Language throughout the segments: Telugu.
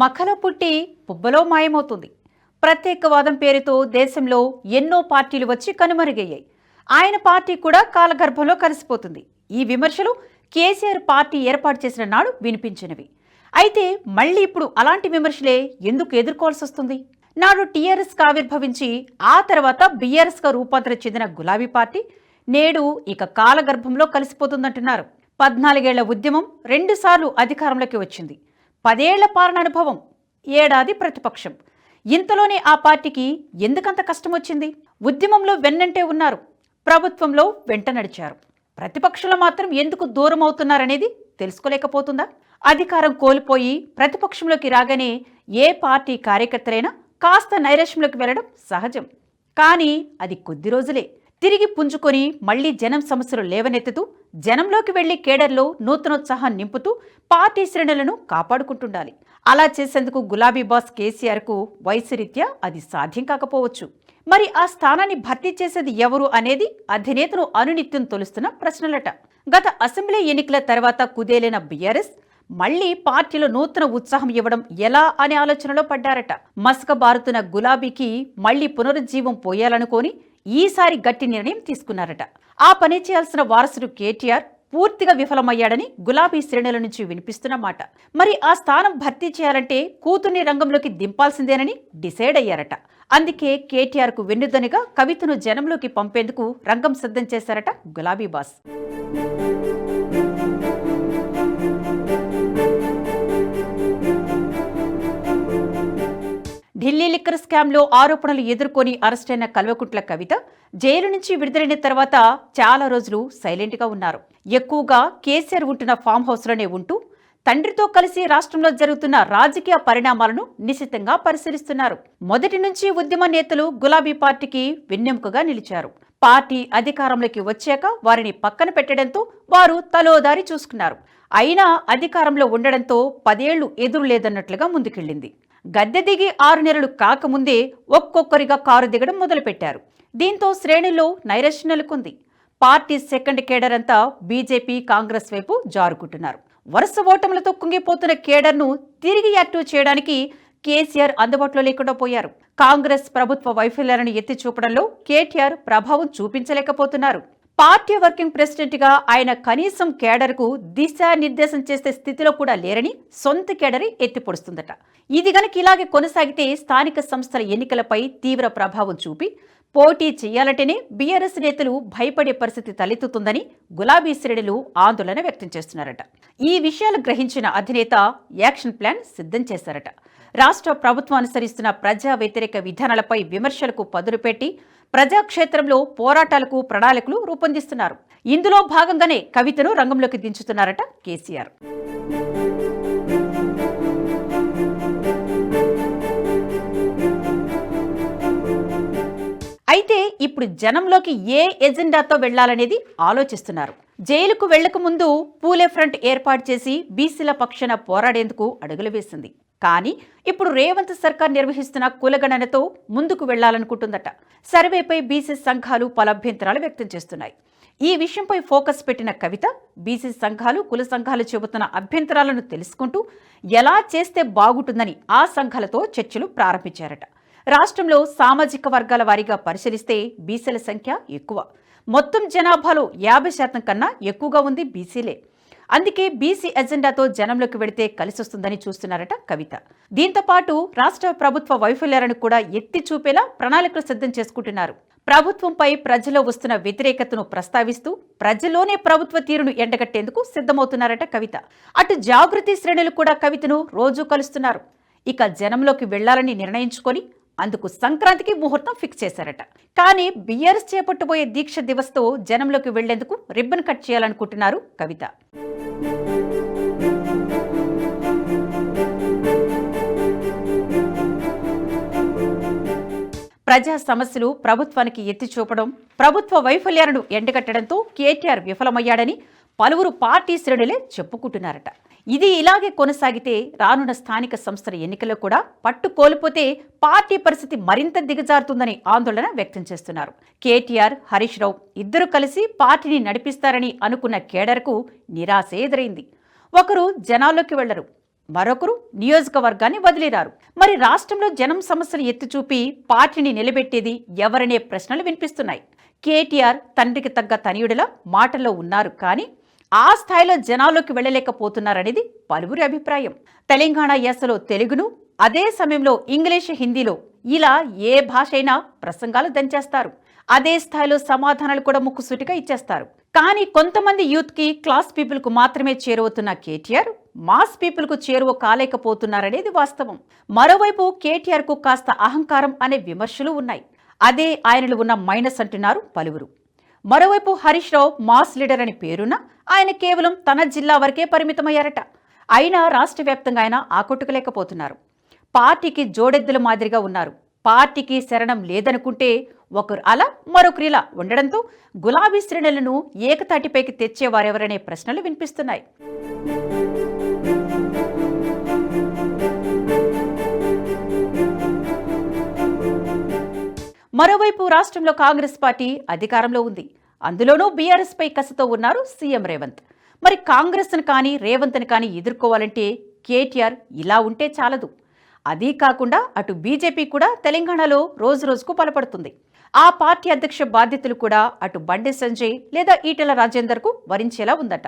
మఖలో పుట్టి పుబ్బలో మాయమవుతుంది. ప్రత్యేకవాదం పేరుతో దేశంలో ఎన్నో పార్టీలు వచ్చి కనుమరుగయ్యాయి. ఆయన పార్టీ కూడా కాలగర్భంలో కలిసిపోతుంది. ఈ విమర్శలు కేసీఆర్ పార్టీ ఏర్పాటు చేసిన నాడు వినిపించినవి. అయితే మళ్ళీ ఇప్పుడు అలాంటి విమర్శలే ఎందుకు ఎదుర్కోవాల్సి వస్తుంది? నాడు టీఆర్ఎస్ ఆవిర్భవించి ఆ తర్వాత బీఆర్ఎస్గా రూపాంతరం చెందిన గులాబీ పార్టీ నేడు ఇక కాలగర్భంలో కలిసిపోతుందంటున్నారు. పద్నాలుగేళ్ళ ఉద్యమం రెండుసార్లు అధికారంలోకి వచ్చింది. పదేళ్ళ పాలన అనుభవం ఏడాది ప్రతిపక్షం. ఇంతలోనే ఆ పార్టీకి ఎందుకంత కష్టం వచ్చింది ఉద్యమంలో వెన్నంటే ఉన్నారు. ప్రభుత్వంలో వెంట నడిచారు. ప్రతిపక్షంలో మాత్రం ఎందుకు దూరం అవుతున్నారనేది తెలుసుకోలేకపోతుందా? అధికారం కోల్పోయి ప్రతిపక్షంలోకి రాగానే ఏ పార్టీ కార్యకర్తలైనా కాస్త నైరాశ్యంలోకి వెళ్ళడం సహజం. కానీ అది కొద్ది రోజులే. తిరిగి పుంజుకొని మళ్ళీ జనం సమస్యలు లేవనెత్తుతూ జనంలోకి వెళ్ళి కేడర్లో నూతనోత్సాహం నింపుతూ పార్టీ శ్రేణులను కాపాడుకుంటుండాలి. అలా చేసేందుకు గులాబీ బాస్ కేసీఆర్కు వయసు రీత్యా అది సాధ్యం కాకపోవచ్చు. మరి ఆ స్థానాన్ని భర్తీ చేసేది ఎవరు అనేది అధినేతను అనునిత్యం తొలుస్తున్న ప్రశ్నలట. గత అసెంబ్లీ ఎన్నికల తర్వాత కుదేలైన బీఆర్ఎస్ మళ్ళీ పార్టీలో నూతన ఉత్సాహం ఇవ్వడం ఎలా అనే ఆలోచనలో పడ్డారట. మసక బారుతున్న గులాబీకి మళ్ళీ పునరుజ్జీవం పోయాలనుకోని ఈసారి గట్టి నిర్ణయం తీసుకున్నారట. ఆ పని చేయాల్సిన వారసుడు కేటీఆర్ పూర్తిగా విఫలమయ్యాడని గులాబీ శ్రేణుల నుంచి వినిపిస్తున్న మాట. మరి ఆ స్థానం భర్తీ చేయాలంటే కూతుర్ని రంగంలోకి దింపాల్సిందేనని డిసైడ్ అయ్యారట. అందుకే కేటీఆర్కు వెన్నుదనిగా కవితను జనంలోకి పంపేందుకు రంగం సిద్ధం చేశారట గులాబీ బాస్. స్కామ్లో ఆరోపణలు ఎదుర్కొని అరెస్టైన కల్వకుంట్ల కవిత జైలు నుంచి విడుదలైన తర్వాత చాలా రోజులు సైలెంట్గా ఉన్నారు. ఎక్కువగా కేసీఆర్ ఉంటున్న ఫామ్ హౌస్లోనే ఉంటూ తండ్రితో కలిసి రాష్ట్రంలో జరుగుతున్న రాజకీయ పరిణామాలను నిశితంగా పరిశీలిస్తున్నారు. మొదటి నుంచి ఉద్యమ నేతలు గులాబీ పార్టీకి వెన్నెముకగా నిలిచారు. పార్టీ అధికారంలోకి వచ్చాక వారిని పక్కన పెట్టడంతో వారు తలోదారి చూసుకున్నారు. అయినా అధికారంలో ఉండడంతో పదేళ్ళు ఎదురు లేదన్నట్లుగా ముందుకెళ్ళింది. గద్దె దిగి ఆరు నెలలు కాకముందే ఒక్కొక్కరిగా కారు దిగడం మొదలుపెట్టారు. దీంతో శ్రేణుల్లో నైరశ్యం నెలకొంది పార్టీ సెకండ్ కేడర్ అంతా బీజేపీ కాంగ్రెస్ వైపు జారుకుంటున్నారు. వరుస ఓటములతో కుంగిపోతున్న కేడర్ను తిరిగి యాక్టివ్ చేయడానికి కేసీఆర్ అందుబాటులో లేకుండా పోయారు. కాంగ్రెస్ ప్రభుత్వ వైఫల్యాలను ఎత్తి చూపడంలో కేటీఆర్ ప్రభావం చూపించలేకపోతున్నారు. పార్టీ వర్కింగ్ ప్రెసిడెంట్గా ఆయన కనీసం కేడర్కు దిశానిర్దేశం చేసే స్థితిలో కూడా లేరని సొంత కేడరి ఎత్తిపొడుస్తుందట. ఇది గనక ఇలాగే కొనసాగితే స్థానిక సంస్థల ఎన్నికలపై తీవ్ర ప్రభావం చూపి పోటీ చేయాలంటేనే బీఆర్ఎస్ నేతలు భయపడే పరిస్థితి తలెత్తుతుందని గులాబీ శ్రేణులు ఆందోళన వ్యక్తం చేస్తున్నారట. ఈ విషయాలు గ్రహించిన అధినేత యాక్షన్ ప్లాన్ సిద్ధం చేశారట. రాష్ట్ర ప్రభుత్వం అనుసరిస్తున్న ప్రజా వ్యతిరేక విధానాలపై విమర్శలకు పదునుపెట్టి ప్రజాక్షేత్రంలో పోరాటాలకు ప్రణాళికలు రూపొందిస్తున్నారు. ఇందులో భాగంగానే కవితను రంగంలోకి దించుతున్నారట కేసీఆర్. అయితే ఇప్పుడు జనంలోకి ఏ ఎజెండాతో వెళ్ళాలనేది ఆలోచిస్తున్నారు. జైలుకు వెళ్ళక ముందు పూలే ఫ్రంట్ ఏర్పాటు చేసి బీసీల పక్షాన పోరాడేందుకు అడుగులు వేసింది. కానీ ఇప్పుడు రేవంత్ సర్కార్ నిర్వహిస్తున్న కులగణనతో ముందుకు వెళ్ళాలనుకుంటుందట. సర్వేపై బీసీ సంఘాలు పలు అభ్యంతరాలు వ్యక్తం చేస్తున్నాయి. ఈ విషయంపై ఫోకస్ పెట్టిన కవిత బీసీ సంఘాలు కుల సంఘాలు చెబుతున్న అభ్యంతరాలను తెలుసుకుంటూ ఎలా చేస్తే బాగుంటుందని ఆ సంఘాలతో చర్చలు ప్రారంభించారట. రాష్ట్రంలో సామాజిక వర్గాల వారీగా పరిశీలిస్తే బీసీల సంఖ్య ఎక్కువ. మొత్తం జనాభాలో యాభై శాతం కన్నా ఎక్కువగా ఉంది బీసీలే. అందుకే బీసీ ఎజెండాతో జనంలోకి వెడితే కలిసొస్తుందని చూస్తున్నారట కవిత. దీంతో పాటు రాష్ట్ర ప్రభుత్వ వైఫల్యాలను కూడా ఎత్తి చూపేలా ప్రణాళికలు సిద్ధం చేసుకుంటున్నారు. ప్రభుత్వంపై ప్రజలో వస్తున్న వ్యతిరేకతను ప్రస్తావిస్తూ ప్రజలోనే ప్రభుత్వ తీరును ఎండగట్టేందుకు సిద్ధమవుతున్నారట కవిత. అటు జాగృతి శ్రేణులు కూడా కవితను రోజూ కలుస్తున్నారు. ఇక జనంలోకి వెళ్ళాలని నిర్ణయించుకొని అందుకు సంక్రాంతికి ముహూర్తం ఫిక్స్ చేశారట. కానీ బిఆర్ఎస్ చేపట్టబోయే దీక్ష దివస్తో జనంలోకి వెళ్ళేందుకు రిబ్బన్ కట్ చేయాలనుకుంటున్నారు కవిత. ప్రజా సమస్యలు ప్రభుత్వానికి ఎత్తి చూపడం ప్రభుత్వ వైఫల్యాలను ఎండగట్టడంతో కేటీఆర్ విఫలమయ్యాడని పలువురు పార్టీ శ్రేణులే చెప్పుకుంటున్నారట. ఇది ఇలాగే కొనసాగితే రానున్న స్థానిక సంస్థల ఎన్నికల్లో కూడా పట్టు కోల్పోతే పార్టీ పరిస్థితి మరింత దిగజారుతుందని ఆందోళన వ్యక్తం చేస్తున్నారు. కేటీఆర్ హరీష్ రావు ఇద్దరు కలిసి పార్టీని నడిపిస్తారని అనుకున్న కేడర్కు నిరాశ ఎదురైంది. ఒకరు జనాల్లోకి వెళ్ళరు మరొకరు నియోజకవర్గాన్ని వదిలిరారు. మరి రాష్ట్రంలో జనం సమస్యలు ఎత్తి చూపి పార్టీని నిలబెట్టేది ఎవరనే ప్రశ్నలు వినిపిస్తున్నాయి. కేటీఆర్ తండ్రికి తగ్గ తనయుడిలా మాటల్లో ఉన్నారు కానీ ఆ స్థాయిలో జనాల్లోకి వెళ్ళలేకపోతున్నారనేది పలువురి అభిప్రాయం. తెలంగాణ యాసలో తెలుగును అదే సమయంలో ఇంగ్లీష్ హిందీలో ఇలా ఏ భాష అయినా ప్రసంగాలు దంచేస్తారు. అదే స్థాయిలో సమాధానాలు కూడా ముక్కుసూటిగా ఇచ్చేస్తారు. కానీ కొంతమంది యూత్కి క్లాస్ పీపుల్కు మాత్రమే చేరువవుతున్న కేటీఆర్ మాస్ పీపుల్కు చేరువ కాలేకపోతున్నారనేది వాస్తవం. మరోవైపు కేటీఆర్కు కాస్త అహంకారం అనే విమర్శలు ఉన్నాయి. అదే ఆయనలో ఉన్న మైనస్ అంటున్నారు పలువురు. మరోవైపు హరీష్ రావు మాస్ లీడర్ అని పేరున్న ఆయన కేవలం తన జిల్లా వరకే పరిమితమయ్యారట. అయినా రాష్ట్ర వ్యాప్తంగా ఆయన ఆకట్టుకోలేకపోతున్నారు. పార్టీకి జోడెద్దుల మాదిరిగా ఉన్నారు. పార్టీకి శరణం లేదనుకుంటే ఒకరు అలా మరొకరు ఇలా ఉండడంతో గులాబీ శ్రేణులను ఏకతాటిపైకి తెచ్చేవారెవరనే ప్రశ్నలు వినిపిస్తున్నాయి. మరోవైపు రాష్ట్రంలో కాంగ్రెస్ పార్టీ అధికారంలో ఉంది. అందులోనూ బీఆర్ఎస్పై కసతో ఉన్నారు సీఎం రేవంత్. మరి కాంగ్రెస్ను కానీ రేవంత్ని కానీ ఎదుర్కోవాలంటే కేటీఆర్ ఇలా ఉంటే చాలదు. అదీ కాకుండా అటు బీజేపీ కూడా తెలంగాణలో రోజు రోజుకు బలపడుతుంది ఆ పార్టీ అధ్యక్ష బాధ్యతలు కూడా అటు బండి సంజయ్ లేదా ఈటెల రాజేందర్కు వరించేలా ఉందట.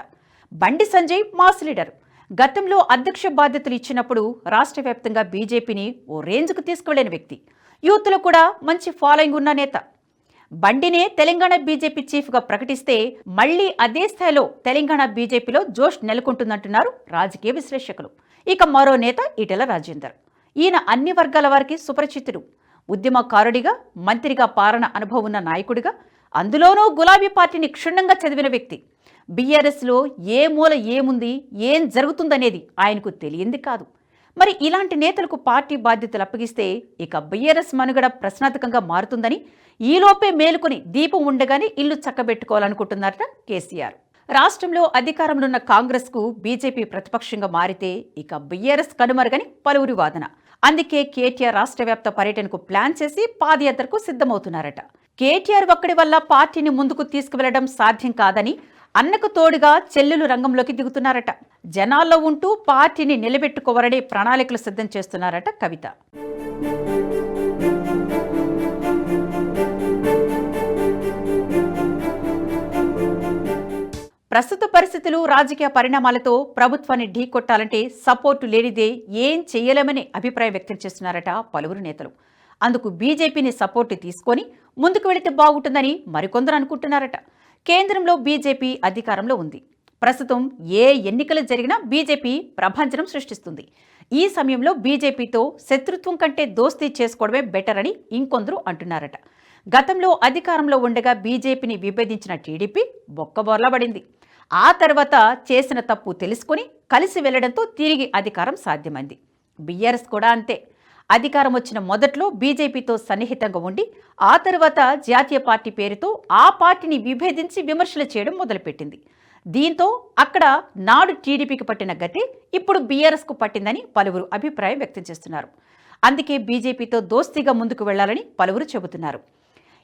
Bandi Sanjay mass leader. గతంలో అధ్యక్ష బాధ్యతలు ఇచ్చినప్పుడు రాష్ట్ర వ్యాప్తంగా బీజేపీని ఓ రేంజ్కు తీసుకువెళ్ళిన వ్యక్తి. యూత్లో కూడా మంచి ఫాలోయింగ్ ఉన్న నేత. బండినే తెలంగాణ బీజేపీ చీఫ్గా ప్రకటిస్తే మళ్ళీ అదే స్థాయిలో తెలంగాణ బీజేపీలో జోష్ నెలకొంటుందంటున్నారు రాజకీయ విశ్లేషకులు. ఇక మరో నేత ఈటెల రాజేందర్. ఈయన అన్ని వర్గాల వారికి సుపరిచితుడు. ఉద్యమకారుడిగా మంత్రిగా పాలన అనుభవం ఉన్న నాయకుడిగా అందులోనూ గులాబీ పార్టీని క్షుణ్ణంగా చదివిన వ్యక్తి. బీఆర్ఎస్లో ఏ మూల ఏముంది ఏం జరుగుతుందనేది ఆయనకు తెలియంది కాదు. మరి ఇలాంటి నేతలకు పార్టీ బాధ్యతలు అప్పగిస్తే ఇక బీఆర్ఎస్ మనుగడ ప్రశ్నార్థకంగా మారుతుందని ఈలోపే మేలుకొని దీపం ఉండగానే ఇల్లు చక్కబెట్టుకోవాలనుకుంటున్నారట కేసీఆర్. రాష్ట్రంలో అధికారంలో ఉన్న బీజేపీ ప్రతిపక్షంగా మారితే ఇక బీఆర్ఎస్ కనుమరుగని పలువురి వాదన. అందుకే కేటీఆర్ రాష్ట్ర వ్యాప్త పర్యటనకు ప్లాన్ చేసి పాదయాత్రకు సిద్ధమవుతున్నారట. కేటీఆర్ ఒక్కడి వల్ల పార్టీని ముందుకు తీసుకువెళ్ళడం సాధ్యం కాదని అన్నకు తోడుగా చెల్లెలు రంగంలోకి దిగుతున్నారట. జనాల్లో ఉంటూ పార్టీని నిలబెట్టుకోవరనే ప్రణాళికలు సిద్ధం చేస్తున్నారట కవిత. ప్రస్తుత పరిస్థితులు రాజకీయ పరిణామాలతో ప్రభుత్వాన్ని ఢీకొట్టాలంటే సపోర్టు లేనిదే ఏం చేయలేమని అభిప్రాయం వ్యక్తం చేస్తున్నారట పలువురు నేతలు. అందుకు బీజేపీని సపోర్టు తీసుకొని ముందుకు వెళితే బాగుంటుందని మరికొందరు అనుకుంటున్నారట. కేంద్రంలో బీజేపీ అధికారంలో ఉంది. ప్రస్తుతం ఏ ఎన్నికలు జరిగినా బీజేపీ ప్రభంజనం సృష్టిస్తుంది. ఈ సమయంలో బీజేపీతో శత్రుత్వం కంటే దోస్తీ చేసుకోవడమే బెటర్ అని ఇంకొందరు అంటున్నారట. గతంలో అధికారంలో ఉండగా బీజేపీని విభేదించిన టీడీపీ బొక్కబోర్లా పడింది. ఆ తర్వాత చేసిన తప్పు తెలుసుకుని కలిసి వెళ్ళడంతో తిరిగి అధికారం సాధ్యమైంది. బీఆర్ఎస్ కూడా అంతే. అధికారం వచ్చిన మొదట్లో బీజేపీతో సన్నిహితంగా ఉండి ఆ తర్వాత జాతీయ పార్టీ పేరుతో ఆ పార్టీని విభేదించి విమర్శలు చేయడం మొదలుపెట్టింది. దీంతో అక్కడ నాడు టీడీపీకి పట్టిన గతి ఇప్పుడు బీఆర్ఎస్కు పట్టిందని పలువురు అభిప్రాయం వ్యక్తం చేస్తున్నారు. అందుకే బీజేపీతో దోస్తీగా ముందుకు వెళ్ళాలని పలువురు చెబుతున్నారు.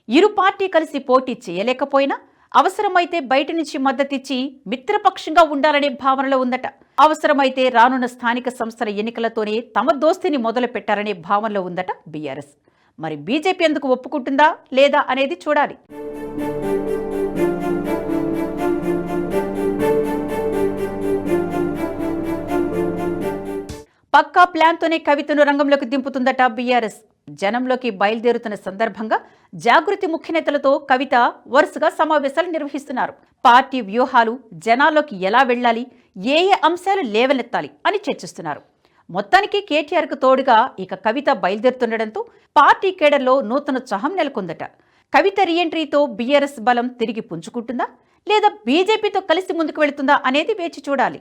ఇరు పార్టీ కలిసి పోటీ చేయలేకపోయినా అవసరమైతే బయట నుంచి మద్దతిచ్చి మిత్రపక్షంగా ఉండాలనే భావనలో ఉందట. అవసరమైతే రానున్న స్థానిక సంస్థల ఎన్నికలతోనే తమ దోస్తిని మొదలు పెట్టారనే భావనలో ఉందట బీఆర్ఎస్. మరి బీజేపీ ఎందుకు ఒప్పుకుంటుందా లేదా అనేది చూడాలి. పక్కా ప్లాన్తోనే కవితను రంగంలోకి దింపుతుందట బీఆర్ఎస్. జనంలోకి బయలుదేరుతున్న సందర్భంగా జాగృతి ముఖ్య నేతలతో కవిత వరుసగా సమావేశాలు నిర్వహిస్తున్నారు. పార్టీ వ్యూహాలు జనాల్లోకి ఎలా వెళ్ళాలి ఏ ఏ అంశాలు లేవనెత్తాలి అని చర్చిస్తున్నారు. మొత్తానికి కేటీఆర్కు తోడుగా ఇక కవిత బయలుదేరుతుండటంతో పార్టీ కేడర్లో నూతన చహం నెలకొందట. కవిత రీఎంట్రీతో బీఆర్ఎస్ బలం తిరిగి పుంజుకుంటుందా లేదా బీజేపీతో కలిసి ముందుకు వెళుతుందా అనేది వేచి చూడాలి.